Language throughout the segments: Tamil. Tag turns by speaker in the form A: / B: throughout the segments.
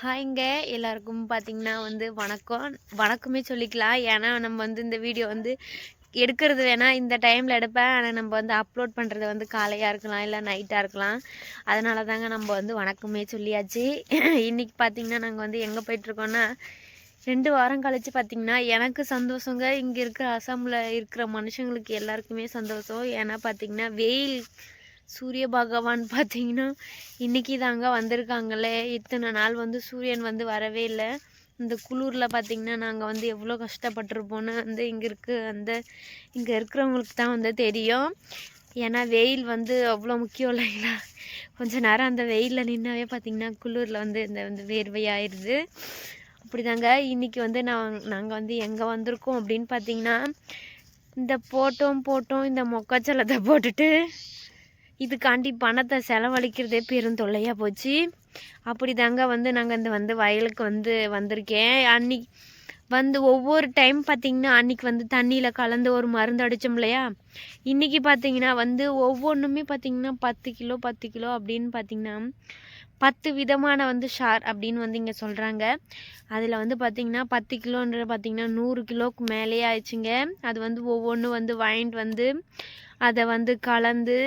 A: ஹாய்ங்க. எல்லாருக்கும் பார்த்தீங்கன்னா வந்து வணக்கம். வணக்கமே சொல்லிக்கலாம். ஏன்னா நம்ம வந்து இந்த வீடியோ வந்து எடுக்கிறது வேணால் இந்த டைமில் எடுப்பேன். ஆனால் நம்ம வந்து அப்லோட் பண்ணுறது வந்து காலையாக இருக்கலாம் இல்லை நைட்டாக இருக்கலாம். அதனால தாங்க நம்ம வந்து வணக்கமே சொல்லியாச்சு. இன்றைக்கி பார்த்தீங்கன்னா நாங்கள் வந்து எங்கே போயிட்டுருக்கோன்னா ரெண்டு வாரம் கழித்து பார்த்தீங்கன்னா எனக்கு சந்தோஷங்க. இங்கே இருக்கிற அசாமில் இருக்கிற மனுஷங்களுக்கு எல்லாருக்குமே சந்தோஷம். ஏன்னா பார்த்தீங்கன்னா வெயில் சூரிய பகவான் பார்த்தீங்கன்னா இன்றைக்கி தாங்க வந்திருக்காங்களே. இத்தனை நாள் வந்து சூரியன் வந்து வரவே இல்லை. இந்த குளிரில் பார்த்திங்கன்னா நாங்கள் வந்து எவ்வளோ கஷ்டப்பட்டிருப்போம்னு வந்து இங்கே இருக்கு அந்த இங்கே இருக்கிறவங்களுக்கு தான் வந்து தெரியும். ஏன்னா வெயில் வந்து அவ்வளோ முக்கியம் இல்லைங்களா? கொஞ்ச நேரம் அந்த வெயிலில் நின்னாவே பார்த்தீங்கன்னா குளிரில் வந்து இந்த வந்து வேர்வையாயிடுது அப்படி தாங்க இன்றைக்கி வந்து நான் நாங்கள் வந்து எங்கே வந்திருக்கோம் அப்படின்னு பார்த்தீங்கன்னா இந்த போட்டோம் போட்டோம் இந்த மொக்காச்சலத்தை போட்டுட்டு இதுக்காண்டி பணத்தை செலவழிக்கிறதே பெரும் தொல்லையாக போச்சு. அப்படி தாங்க வந்து நாங்கள் இந்த வந்து வயலுக்கு வந்து வந்திருக்கேன். அன்னைக்கு வந்து ஒவ்வொரு டைம் பார்த்திங்கன்னா அன்றைக்கி வந்து தண்ணியில் கலந்து ஒரு மருந்து அடித்தோம் இல்லையா? இன்றைக்கி பார்த்தீங்கன்னா வந்து ஒவ்வொன்றுமே பார்த்திங்கன்னா பத்து கிலோ பத்து கிலோ அப்படின்னு பார்த்திங்கன்னா பத்து விதமான வந்து ஷார் அப்படின்னு வந்து இங்கே சொல்கிறாங்க அதில் வந்து பார்த்திங்கன்னா பத்து கிலோன்ற பார்த்திங்கன்னா நூறு கிலோவுக்கு மேலேயே ஆயிடுச்சுங்க. அது வந்து ஒவ்வொன்றும் வந்து வாங்கிட்டு வந்து அதை வந்து கலந்து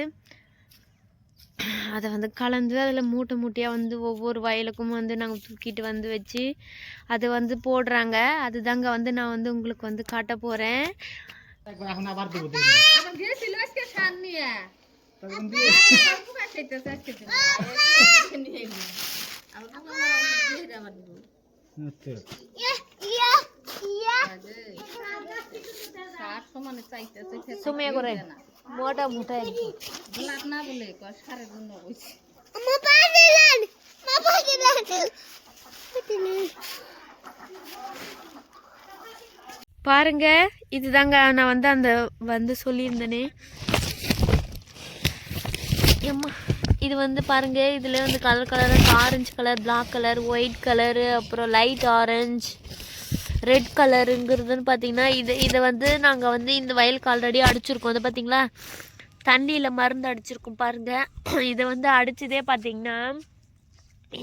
A: அதை வந்து கலந்து அதில் மூட்டை மூட்டையாக வந்து ஒவ்வொரு வயலுக்கும் வந்து நாங்கள் தூக்கிட்டு வந்து வச்சு அதை வந்து போடுறாங்க அதுதாங்க வந்து நான் வந்து உங்களுக்கு வந்து காட்ட போகிறேன்
B: এখন আবার দেবো
C: আবার গিয়েছিল আজকে সার নিয়ে
B: তখন দিয়ে
C: পোকা খাইতেছে আজকে দিন নিয়ে এলি। আবার পোকা মারা ওষুধ দিয়ে এটা আবার দিব
B: আচ্ছা
C: আরে, সার সমানে চাইতেছে খেতে
A: সুমিয়া করে
C: দিতে না।
A: মোটা মোটা একদম
C: গোলাপ না বলে কয় সারের জন্য কইছি
A: பாருங்க இதுதாங்க நான் வந்து அந்த வந்து சொல்லியிருந்தேனே எம்மா இது வந்து பாருங்க இதில் வந்து கலர் கலராக orange colour black colour white colour அப்புறம் லைட் ஆரஞ்சு ரெட் கலருங்கிறதுன்னு பார்த்தீங்கன்னா இது இதை வந்து நாங்கள் வந்து இந்த வயலுக்கு ஆல்ரெடி அடிச்சிருக்கோம். அது பார்த்தீங்களா தண்ணியில் மருந்து அடிச்சிருக்கோம் பாருங்கள் இதை வந்து அடிச்சதே பார்த்தீங்கன்னா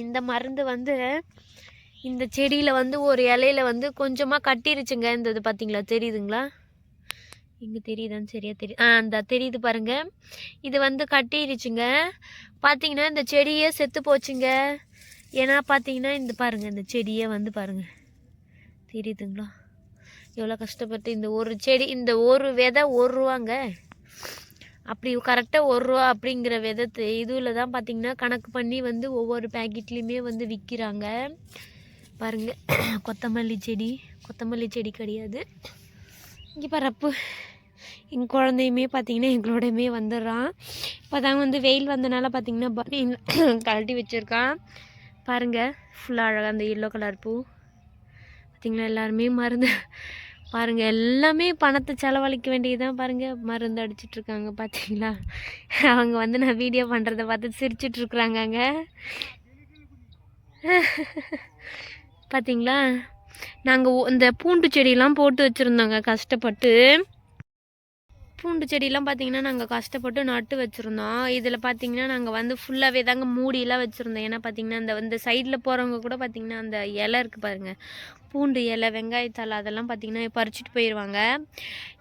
A: இந்த மருந்து வந்து இந்த செடியில் வந்து ஒரு இலையில வந்து கொஞ்சமாக கட்டிருச்சுங்க. இந்த இது பார்த்தீங்களா தெரியுதுங்களா? இங்கே தெரியுதான்னு சரியா தெரியுது ஆ அந்த தெரியுது பாருங்கள் இது வந்து கட்டிருச்சுங்க. பார்த்தீங்கன்னா இந்த செடியே செத்து போச்சுங்க. ஏன்னா பார்த்தீங்கன்னா இந்த பாருங்கள் இந்த செடியே வந்து பாருங்கள் தெரியுதுங்களா? எவ்வளோ கஷ்டப்பட்டு இந்த ஒரு செடி இந்த ஒரு விதை ஒரு ரூபாங்க. அப்படி கரெக்டாக ஒரு ரூபா அப்படிங்கிற விதத்தை இதில் தான் பார்த்திங்கன்னா கணக்கு பண்ணி வந்து ஒவ்வொரு பேக்கெட்லேயுமே வந்து விற்கிறாங்க பாருங்கள் கொத்தமல்லி செடி கொத்தமல்லி செடி கிடையாது. இங்கே பரப்பு எங்கள் குழந்தையுமே பார்த்திங்கன்னா எங்களோடையுமே வந்துடுறான். இப்போ தான் வந்து வெயில் வந்தனால பார்த்தீங்கன்னா கழட்டி வச்சுருக்கான். பாருங்கள் ஃபுல்லாக அழகாக அந்த எல்லோ கலர் பூ. பார்த்தீங்களா எல்லாருமே மருந்து பாருங்கள் எல்லாமே பணத்தை செலவழிக்க வேண்டியதுதான் பாருங்கள் மருந்து அடிச்சிட்ருக்காங்க பார்த்தீங்களா அவங்க வந்து நான் வீடியோ பண்ணுறத பார்த்து சிரிச்சிட்ருக்குறாங்க அங்கே பார்த்தீங்களா நாங்கள் இந்த பூண்டு செடியெல்லாம் போட்டு வச்சுருந்தோங்க கஷ்டப்பட்டு. பூண்டு செடியெல்லாம் பார்த்தீங்கன்னா நாங்கள் கஷ்டப்பட்டு நட்டு வச்சுருந்தோம். இதில் பார்த்தீங்கன்னா நாங்கள் வந்து ஃபுல்லாகவே தாங்க மூடியெல்லாம் வச்சுருந்தோம். ஏன்னா பார்த்தீங்கன்னா அந்த வந்து சைடில் போகிறவங்க கூட பார்த்தீங்கன்னா அந்த இலை இருக்குது பாருங்கள் பூண்டு இலை வெங்காயத்தாள் அதெல்லாம் பார்த்தீங்கன்னா பறிச்சுட்டு போயிடுவாங்க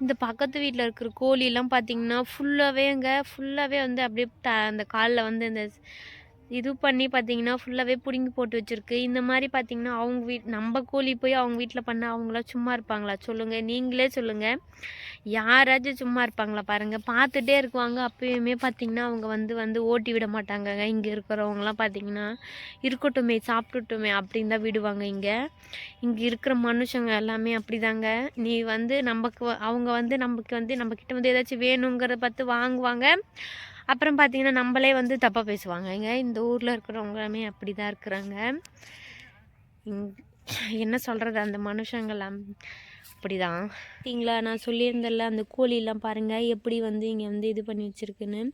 A: இந்த பக்கத்து வீட்டில் இருக்கிற கோழிலாம் பார்த்தீங்கன்னா ஃபுல்லாகவேங்க ஃபுல்லாகவே வந்து அப்படியே த அந்த காலில் வந்து இந்த இது பண்ணி பார்த்தீங்கன்னா ஃபுல்லாகவே பிடுங்கி போட்டு வச்சுருக்கு. இந்த மாதிரி பார்த்தீங்கன்னா அவங்க வீட் நம்ம கோழி போய் அவங்க வீட்டில் பண்ணால் அவங்களாம் சும்மா இருப்பாங்களா? சொல்லுங்கள் நீங்களே சொல்லுங்கள் யாராச்சும் சும்மா இருப்பாங்களா பாருங்கள் பார்த்துட்டே இருக்குவாங்க. அப்போயுமே பார்த்தீங்கன்னா அவங்க வந்து வந்து ஓட்டி விட மாட்டாங்கங்க. இங்கே இருக்கிறவங்களாம் பார்த்தீங்கன்னா இருக்கட்டுமே சாப்பிட்டுட்டுமே அப்படின்னு தான் விடுவாங்க இங்கே. இங்கே இருக்கிற மனுஷங்க எல்லாமே அப்படிதாங்க. நீ வந்து நமக்கு அவங்க வந்து நமக்கு வந்து நம்மக்கிட்ட வந்து ஏதாச்சும் வேணுங்கிறத பார்த்து வாங்குவாங்க. அப்புறம் பார்த்தீங்கன்னா நம்மளே வந்து தப்பாக பேசுவாங்கங்க இந்த ஊரில் இருக்கிறவங்களுமே அப்படி தான் இருக்கிறாங்க. இங்- என்ன சொல்கிறது அந்த மனுஷங்களாம் அப்படிதான். பார்த்தீங்களா நான் சொல்லியிருந்தேன்ல அந்த கோழியெல்லாம் பாருங்கள் எப்படி வந்து இங்கே வந்து இது பண்ணி வச்சுருக்குன்னு.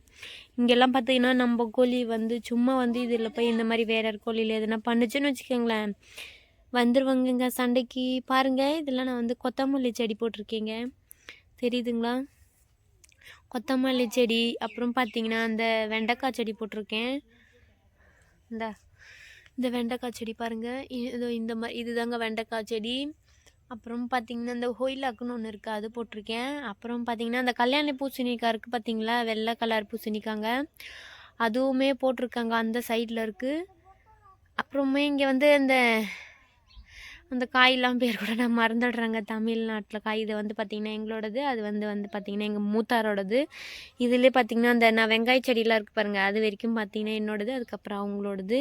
A: இங்கெல்லாம் பார்த்தீங்கன்னா நம்ம கோழி வந்து சும்மா வந்து இதில் போய் இந்த மாதிரி வேற கோழியில் எதுனா பண்ணுச்சுன்னு வச்சுக்கோங்களேன். வந்துடுவாங்கங்க சண்டைக்கு. பாருங்கள் இதெல்லாம் நான் வந்து கொத்தமல்லி செடி போட்டிருக்கேங்க. தெரியுதுங்களா? கொத்தமல்லி செடி அப்புறம் பார்த்தீங்கன்னா அந்த வெண்டைக்காய் செடி போட்டிருக்கேன். இந்த இந்த வெண்டைக்காய் செடி பாருங்கள் இதோ இந்த மாதிரி இதுதாங்க வெண்டைக்காய் செடி. அப்புறம் பார்த்தீங்கன்னா இந்த ஹொயிலாக்குன்னு ஒன்று இருக்குது அது போட்டிருக்கேன். அப்புறம் பார்த்தீங்கன்னா அந்த கல்யாண பூசணிக்காய் இருக்குது பார்த்தீங்களா வெள்ளை கலர் பூசணிக்காங்க. அதுவுமே போட்டிருக்காங்க அந்த சைடில் இருக்குது அப்புறமே இங்கே வந்து இந்த அந்த காயெல்லாம் பேர் கூட நான் மறந்துடுறேங்க. தமிழ்நாட்டில் காய். இது வந்து பார்த்திங்கன்னா எங்களோடது. அது வந்து வந்து பார்த்திங்கன்னா எங்கள் மூத்தாரோடது. இதுலேயே பார்த்திங்கன்னா அந்த நான் வெங்காய செடியெலாம் இருக்குது பாருங்கள் அது வரைக்கும் பார்த்திங்கன்னா என்னோடது. அதுக்கப்புறம் அவங்களோடது.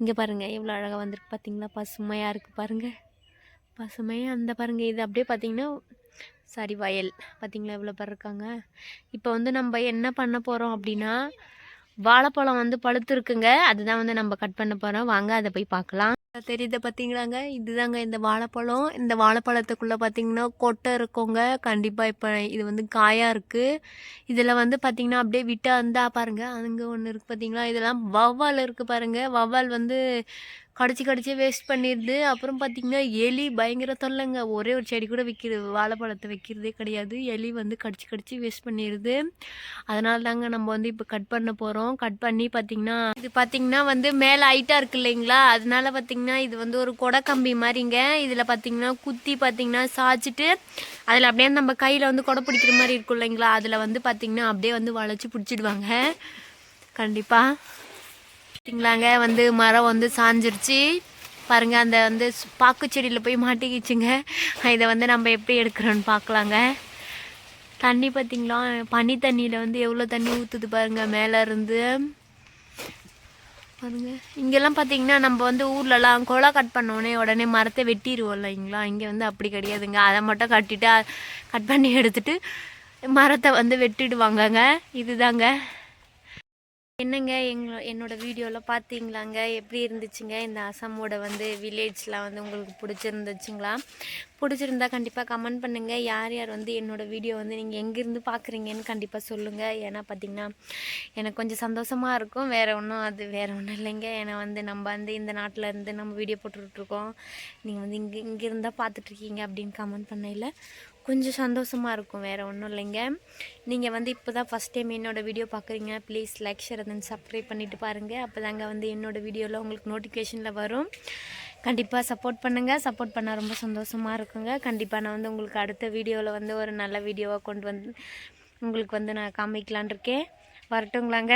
A: இங்கே பாருங்கள் எவ்வளோ அழகாக வந்திருக்கு பார்த்திங்களா பசுமையாக இருக்குது பாருங்கள் பசுமையாக அந்த பாருங்கள் இது அப்படியே பார்த்திங்கன்னா சாரி வயல். பார்த்திங்களா எவ்வளோ பேர் இருக்காங்க. இப்போ வந்து நம்ம என்ன பண்ண போகிறோம் அப்படின்னா வாழைப்பழம் வந்து பழுத்து இருக்குங்க அதுதான் வந்து நம்ம கட் பண்ண போகிறோம் வாங்க அதை போய் பார்க்கலாம். தெரியுது பார்த்தீங்களாங்க இதுதாங்க இந்த வாழைப்பழம். இந்த வாழைப்பழத்துக்குள்ளே பார்த்தீங்கன்னா கொட்டை இருக்கோங்க. கண்டிப்பாக இப்போ இது வந்து காயாக இருக்குது இதில் வந்து பார்த்தீங்கன்னா அப்படியே விட்டா வந்தால் பாருங்க. அங்கே ஒன்று இருக்குது பார்த்தீங்களா இதெல்லாம் வவ்வால் இருக்குது பாருங்கள் வவ்வால் வந்து கடிச்சு கடிச்சு வேஸ்ட் பண்ணிடுது. அப்புறம் பார்த்தீங்கன்னா எலி பயங்கர தொல்லைங்க. ஒரே ஒரு செடி கூட வைக்கிறது வாழைப்பழத்தை வைக்கிறதே கிடையாது. எலி வந்து கடிச்சு கடிச்சு வேஸ்ட் பண்ணிடுது. அதனால தாங்க நம்ம வந்து இப்போ கட் பண்ண போகிறோம் கட் பண்ணி பார்த்தீங்கன்னா இது பார்த்தீங்கன்னா வந்து மேலே ஹைட்டாக இருக்கு இல்லைங்களா? அதனால பார்த்தீங்கன்னா இது வந்து ஒரு கொடை கம்பி மாதிரிங்க. இதில் பார்த்தீங்கன்னா குத்தி பார்த்தீங்கன்னா சாய்ச்சிட்டு அதில் அப்படியே நம்ம கையில் வந்து கொடை பிடிக்கிற மாதிரி இருக்கும் இல்லைங்களா? அதில் வந்து பார்த்தீங்கன்னா அப்படியே வந்து வளைச்சி பிடிச்சிடுவாங்க. கண்டிப்பாக பார்த்தீங்களாங்க வந்து மரம் வந்து சாஞ்சிருச்சு. பாருங்க அந்த வந்து பாக்கு செடியில் போய் மாட்டிக்கிச்சுங்க. இதை வந்து நம்ம எப்படி எடுக்கிறோன்னு பார்க்கலாங்க தண்ணி பார்த்தீங்களா பனி தண்ணியில் வந்து எவ்வளோ தண்ணி ஊற்றுது பாருங்க மேலே இருந்து. பாருங்க. இங்கெல்லாம் பார்த்தீங்கன்னா நம்ம வந்து ஊர்லலாம் குலை கட் பண்ணோடனே உடனே மரத்தை வெட்டிடுவோம் இல்லைங்களா? இங்கே வந்து அப்படி கிடையாதுங்க. அதை மட்டும் கட்டிட்டு கட் பண்ணி எடுத்துட்டு மரத்தை வந்து வெட்டிடுவாங்கங்க. இதுதாங்க. என்னங்க எங்களோ என்னோட வீடியோவில் பார்த்தீங்களாங்க எப்படி இருந்துச்சுங்க? இந்த அசாமோட வந்து வில்லேஜ்லாம் வந்து உங்களுக்கு பிடிச்சிருந்துச்சுங்களா? பிடிச்சிருந்தா கண்டிப்பாக கமெண்ட் பண்ணுங்கள் யார் யார் வந்து என்னோட வீடியோ வந்து நீங்கள் எங்கேருந்து பார்க்குறீங்கன்னு கண்டிப்பாக சொல்லுங்கள் ஏன்னா பார்த்தீங்கன்னா எனக்கு கொஞ்சம் சந்தோஷமாக இருக்கும். வேறு ஒன்றும் அது வேறு ஒன்றும் இல்லைங்க. ஏன்னா வந்து நம்ம வந்து இந்த நாட்டில் இருந்து நம்ம வீடியோ போட்டுட்ருக்கோம் நீங்கள் வந்து இங்கே இங்கே இருந்தால் பார்த்துட்ருக்கீங்க அப்படின்னு கமெண்ட் பண்ணையில். கொஞ்சம் சந்தோஷமாக இருக்கும் வேறு ஒன்றும் இல்லைங்க. நீங்கள் வந்து இப்போ தான் ஃபஸ்ட் டைம் என்னோடய வீடியோ பார்க்குறீங்க ப்ளீஸ் லைக் ஷேர் அதன் சப்ஸ்கிரைப் பண்ணிவிட்டு பாருங்கள் அப்போ தாங்க வந்து என்னோடய வீடியோவில் உங்களுக்கு நோட்டிஃபிகேஷனில் வரும். கண்டிப்பாக சப்போர்ட் பண்ணுங்கள் சப்போர்ட் பண்ணால் ரொம்ப சந்தோஷமாக இருக்குங்க. கண்டிப்பாக நான் வந்து உங்களுக்கு அடுத்த வீடியோவில் வந்து ஒரு நல்ல வீடியோவாக கொண்டு வந்து உங்களுக்கு வந்து நான் காமிக்கலான் இருக்கேன். வரட்டுங்களாங்க?